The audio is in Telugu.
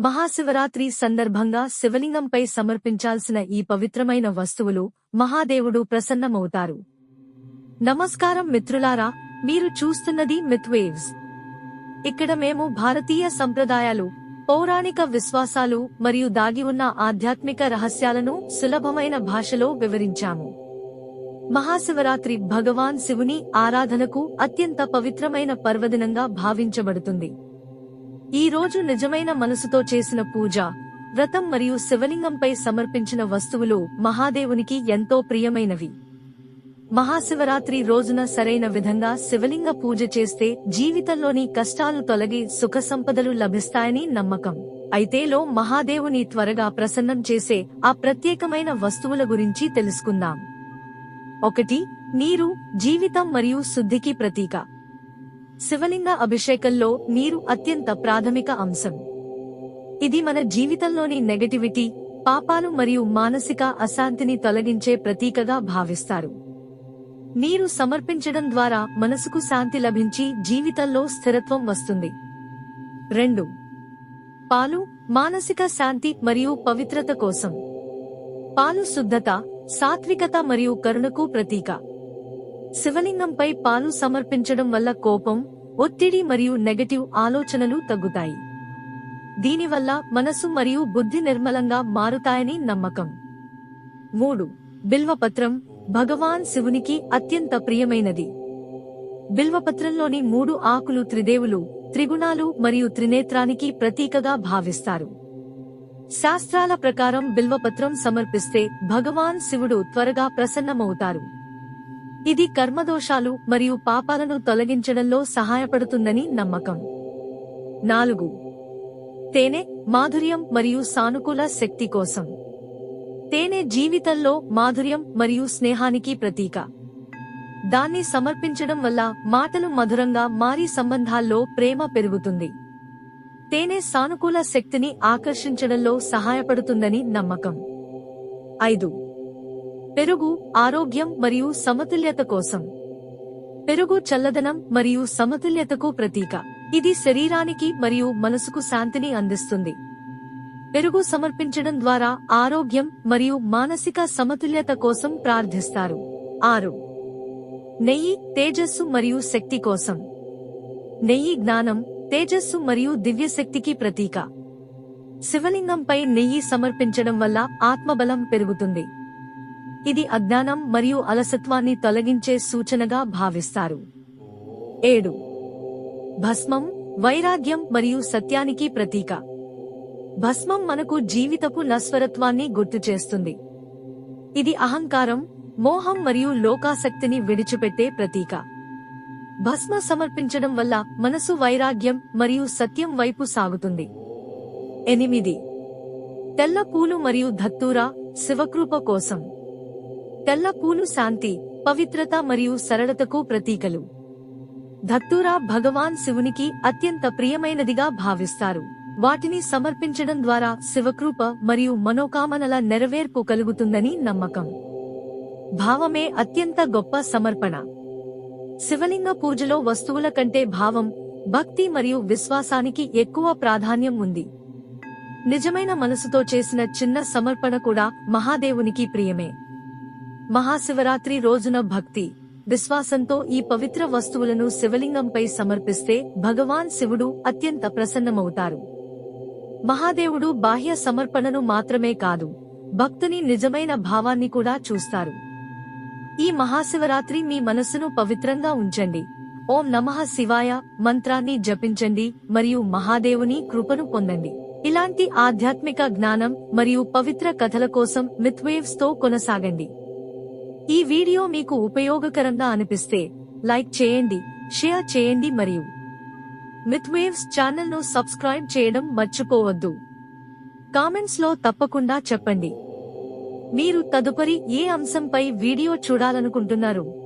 మహాశివరాత్రి సందర్భంగా శివలింగంపై సమర్పించాల్సిన ఈ పవిత్రమైన వస్తువులు మహాదేవుడు ప్రసన్నమవుతారు. నమస్కారం మిత్రులారా మీరు చూస్తున్నది మిత్వేవ్స్ ఇక్కడ మేము భారతీయ సంప్రదాయాలు పౌరాణిక విశ్వాసాలు మరియు దాగి ఉన్న ఆధ్యాత్మిక రహస్యాలను సులభమైన భాషలో వివరించాము. మహాశివరాత్రి భగవాన్ శివుని ఆరాధనకు అత్యంత పవిత్రమైన పర్వదినంగా భావించబడుతుంది. ఈ రోజు నిజమైన మనసుతో చేసిన పూజ వ్రతం మరియు శివలింగంపై సమర్పించిన వస్తువులు మహాదేవునికి ఎంతో ప్రియమైనవి. మహాశివరాత్రి రోజున సరైన విధంగా శివలింగ పూజ చేస్తే జీవితంలోని కష్టాలు తొలగి సుఖ సంపదలు లభిస్తాయని నమ్మకం. అయితేలో మహాదేవుని త్వరగా ప్రసన్నం చేసే ఆ ప్రత్యేకమైన వస్తువుల గురించి తెలుసుకుందాం. ఒకటి నీరు జీవితం మరియు శుద్ధికి ప్రతీక. శివలింగ అభిషేకంలో నీరు అత్యంత ప్రాథమిక అంశం. ఇది మన జీవితంలోని నెగటివిటీ పాపాలు మరియు మానసిక అశాంతిని తొలగించే ప్రతీకగా భావిస్తారు. నీరు సమర్పించడం ద్వారా మనసుకు శాంతి లభించి జీవితంలో స్థిరత్వం వస్తుంది. రెండు. పాలు మానసిక శాంతి మరియు పవిత్రత కోసం. పాలు శుద్ధత సాత్వికత మరియు కరుణకు ప్రతీక. శివలింగంపై పాలు సమర్పించడం వల్ల కోపం ఒత్తిడి మరియు నెగటివ్ ఆలోచనలు తగ్గుతాయి. దీనివల్ల మనసు మరియు బుద్ధి నిర్మలంగా మారుతాయని నమ్మకం. మూడు. బిల్వపత్రం భగవాన్ శివునికి అత్యంత ప్రియమైనది. బిల్వపత్రంలోని మూడు ఆకులు త్రిదేవులు త్రిగుణాలు మరియు త్రినేత్రానికి ప్రతీకగా భావిస్తారు. శాస్త్రాల ప్రకారం బిల్వపత్రం సమర్పిస్తే భగవాన్ శివుడు త్వరగా ప్రసన్నమవుతారు. ఇది కర్మదోషాలు మరియు పాపాలను తొలగించడంలో సహాయపడుతుందని నమ్మకం. నాలుగు. తేనె మాధుర్యం మరియు సానుకూల శక్తి కోసం. తేనె జీవితంలో మాధుర్యం మరియు స్నేహానికి ప్రతీక. దాన్ని సమర్పించడం వల్ల మాటలు మధురంగా మారి సంబంధాల్లో ప్రేమ పెరుగుతుంది. తేనె సానుకూల శక్తిని ఆకర్షించడంలో సహాయపడుతుందని నమ్మకం. ఐదు. పెరుగు ఆరోగ్యం మరియు సమతుల్యత కోసం. పెరుగు చల్లదనం మరియు సమతుల్యతకు ప్రతీక. ఇది శరీరానికి మరియు మనసుకు శాంతిని అందిస్తుంది. పెరుగు సమర్పించడం ద్వారా ఆరోగ్యం మరియు మానసిక సమతుల్యత కోసం ప్రార్థిస్తారు. ఆరు. నెయ్యి తేజస్సు మరియు శక్తి కోసం. నెయ్యి జ్ఞానం తేజస్సు మరియు దివ్యశక్తికి ప్రతీక. శివలింగంపై నెయ్యి సమర్పించడం వల్ల ఆత్మబలం పెరుగుతుంది. ఇది అజ్ఞానం మరియు అలసత్వాన్ని తొలగించే సూచనగా భావిస్తారు. ఏడు. భస్మం వైరాగ్యం మరియు సత్యానికి ప్రతీక. భస్మం మనకు జీవితపు నస్వరత్వాన్ని గుర్తు చేస్తుంది. ఇది అహంకారం మోహం మరియు లోకాసక్తిని విడిచిపెట్టే ప్రతీక. భస్మ సమర్పించడం వల్ల మనసు వైరాగ్యం మరియు సత్యం వైపు సాగుతుంది. ఎనిమిది. తెల్ల పూలు మరియు ధత్తూరా శివకృప కోసం. తెల్ల పూలు శాంతి పవిత్రత మరియు సరళతకు ప్రతీకలు. ధత్తూరా భగవాన్ శివునికి అత్యంత ప్రియమైనదిగా భావిస్తారు. వాటిని సమర్పించడం ద్వారా శివకృప మరియు మనోకామనల నెరవేర్పు కలుగుతుందని నమ్మకం. భావమే అత్యంత గొప్ప సమర్పణ. శివలింగ పూజలో వస్తువుల కంటే భావం భక్తి మరియు విశ్వాసానికి ఎక్కువ ప్రాధాన్యం ఉంది. నిజమైన మనసుతో చేసిన చిన్న సమర్పణ కూడా మహాదేవునికి ప్రియమే. మహాశివరాత్రి రోజున భక్తి విశ్వాసంతో ఈ పవిత్ర వస్తువులను శివలింగంపై సమర్పిస్తే భగవాన్ శివుడు అత్యంత ప్రసన్నమవుతారు. మహాదేవుడు బాహ్య సమర్పణను మాత్రమే కాదు భక్తుని నిజమైన భావాన్ని కూడా చూస్తారు. ఈ మహాశివరాత్రి మీ మనస్సును పవిత్రంగా ఉంచండి. ఓం నమః శివాయ మంత్రాన్ని జపించండి మరియు మహాదేవుని కృపను పొందండి. ఇలాంటి ఆధ్యాత్మిక జ్ఞానం మరియు పవిత్ర కథల కోసం మిత్వేవ్స్తో కొనసాగండి. ఈ వీడియో మీకు ఉపయోగకరంగా అనిపిస్తే లైక్ చేయండి షేర్ చేయండి మరియు మిత్వేవ్స్ ఛానల్ను సబ్స్క్రైబ్ చేయడం మర్చిపోవద్దు. కామెంట్స్లో తప్పకుండా చెప్పండి. మీరు తదుపరి ఏ అంశంపై వీడియో చూడాలనుకుంటున్నారు?